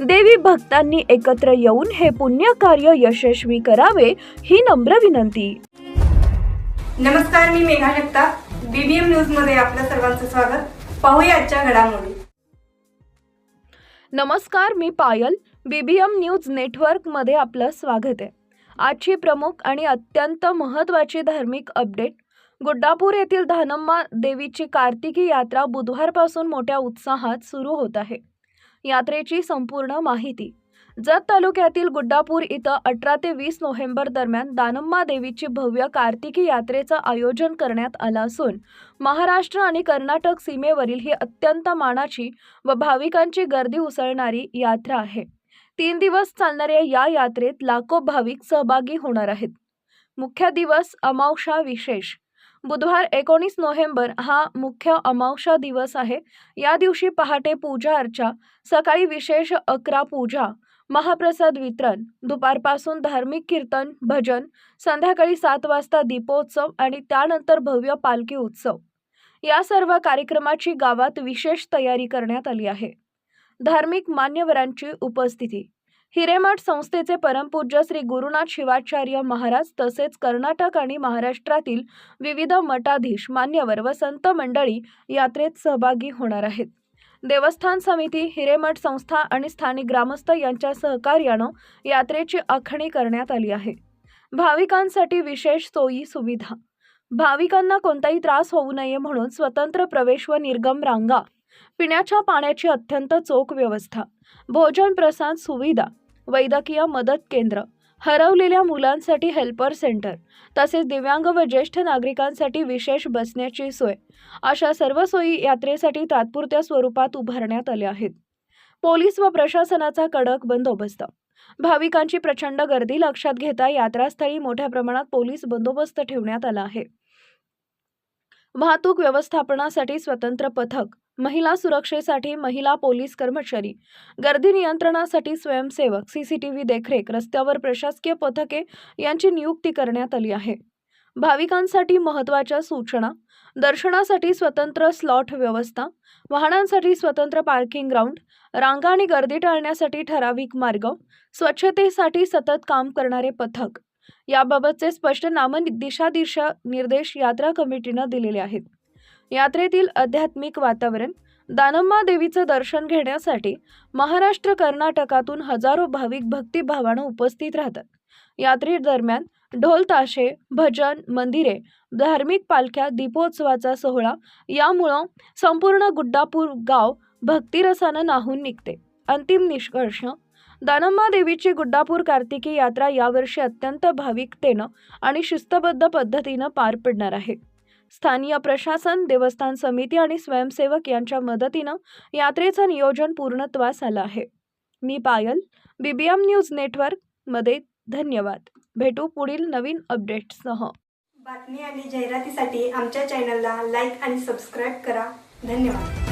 देवी भक्तांनी एकत्र येऊन हे पुण्य कार्य यशस्वी करावे ही नम्र विनंती. नमस्कार मी मेघा जगताप. बीबीएम न्यूजमध्ये आपल्या सर्वांचं स्वागत. पाहूया आजच्या घडामोडी. नमस्कार मी पायल. बीबीएम न्यूज नेटवर्कमध्ये आपलं स्वागत आहे. आजची प्रमुख आणि अत्यंत महत्त्वाची धार्मिक अपडेट गुड्डापूर येथील धानम्मा देवीची कार्तिकी यात्रा बुधवारपासून मोठ्या उत्साहात सुरू होत आहे. यात्रेची संपूर्ण माहिती. जत तालुक्यातील गुड्डापूर इथं अठरा ते वीस नोव्हेंबर दरम्यान दानम्मा देवीची भव्य कार्तिकी यात्रेचं आयोजन करण्यात आलं असून महाराष्ट्र आणि कर्नाटक सीमेवरील ही अत्यंत मानाची व भाविकांची गर्दी उसळणारी यात्रा आहे. तीन दिवस चालणाऱ्या या यात्रेत लाखो भाविक सहभागी होणार आहेत. मुख्य दिवस अमावशा विशेष. बुधवार एकोणीस नोव्हेंबर हा मुख्य अमावस्या दिवस आहे. या दिवशी पहाटे पूजा अर्चा सकाळी विशेष अकरा पूजा महाप्रसाद वितरण दुपारपासून धार्मिक कीर्तन भजन संध्याकाळी सात वाजता दीपोत्सव आणि त्यानंतर भव्य पालखी उत्सव. या सर्व कार्यक्रमाची गावात विशेष तयारी करण्यात आली आहे. धार्मिक मान्यवरांची उपस्थिती हिरेमठ संस्थेचे परमपूज्य श्री गुरुनाथ शिवाचार्य महाराज तसेच कर्नाटक आणि महाराष्ट्रातील विविध मठाधीश मान्यवर व संत मंडळी यात्रेत सहभागी होणार आहेत. देवस्थान समिती हिरेमठ संस्था आणि स्थानिक ग्रामस्थ यांच्या सहकार्यानं यात्रेची आखणी करण्यात आली आहे. भाविकांसाठी विशेष सोयी सुविधा. भाविकांना कोणताही त्रास होऊ नये म्हणून स्वतंत्र प्रवेश व निर्गम रांगा पिण्याच्या पाण्याची अत्यंत चोख व्यवस्था भोजन प्रसाद सुविधा वैद्यकीय मदत केंद्र. हरवलेल्या मुलांसाठी हेल्पर सेंटर तसेच दिव्यांग व ज्येष्ठ नागरिकांसाठी विशेष बसण्याची सोय. अशा सर्व सोयी यात्रेसाठी तात्पुरत्या स्वरूपात उभारण्यात आल्या आहेत. पोलीस व प्रशासनाचा कडक बंदोबस्त. भाविकांची प्रचंड गर्दी लक्षात घेता यात्रास्थळी मोठ्या प्रमाणात पोलीस बंदोबस्त ठेवण्यात आला आहे. वाहतूक व्यवस्थापनासाठी स्वतंत्र पथक महिला सुरक्षेसाठी महिला पोलीस कर्मचारी गर्दी नियंत्रणासाठी स्वयंसेवक सीसीटीव्ही देखरेख रस्त्यावर प्रशासकीय पथके यांची नियुक्ती करण्यात आली आहे. भाविकांसाठी महत्त्वाच्या सूचना दर्शनासाठी स्वतंत्र स्लॉट व्यवस्था वाहनांसाठी स्वतंत्र पार्किंग ग्राउंड रांगा आणि गर्दी टाळण्यासाठी ठराविक मार्ग स्वच्छतेसाठी सतत काम करणारे पथक. याबाबतचे स्पष्ट नाम निर्देश यात्रा कमिटीनं दिलेले आहेत. यात्रेतील आध्यात्मिक वातावरण दानम्मा देवीचं दर्शन घेण्यासाठी महाराष्ट्र कर्नाटकातून हजारो भाविक भक्तिभावानं उपस्थित राहतात. यात्रेदरम्यान ढोल ताशे भजन मंदिरे धार्मिक पालख्या दीपोत्सवाचा सोहळा यामुळं संपूर्ण गुड्डापूर गाव भक्तिरसानं नाहून निघते. अंतिम निष्कर्ष दानम्मा देवीची गुड्डापूर कार्तिकी यात्रा यावर्षी अत्यंत भाविकतेनं आणि शिस्तबद्ध पद्धतीनं पार पडणार आहे. स्थानीय प्रशासन देवस्थान समिती आणि स्वयंसेवक यांच्या मदतीनं यात्रेचं नियोजन पूर्णत्वास आलं आहे. मी पायल बीबीएम न्यूज नेटवर्कमध्ये धन्यवाद. भेटू पुढील नवीन अपडेट्ससह. बातमी आणि जाहिरातीसाठी आमच्या चॅनलला लाईक आणि सबस्क्राईब करा. धन्यवाद.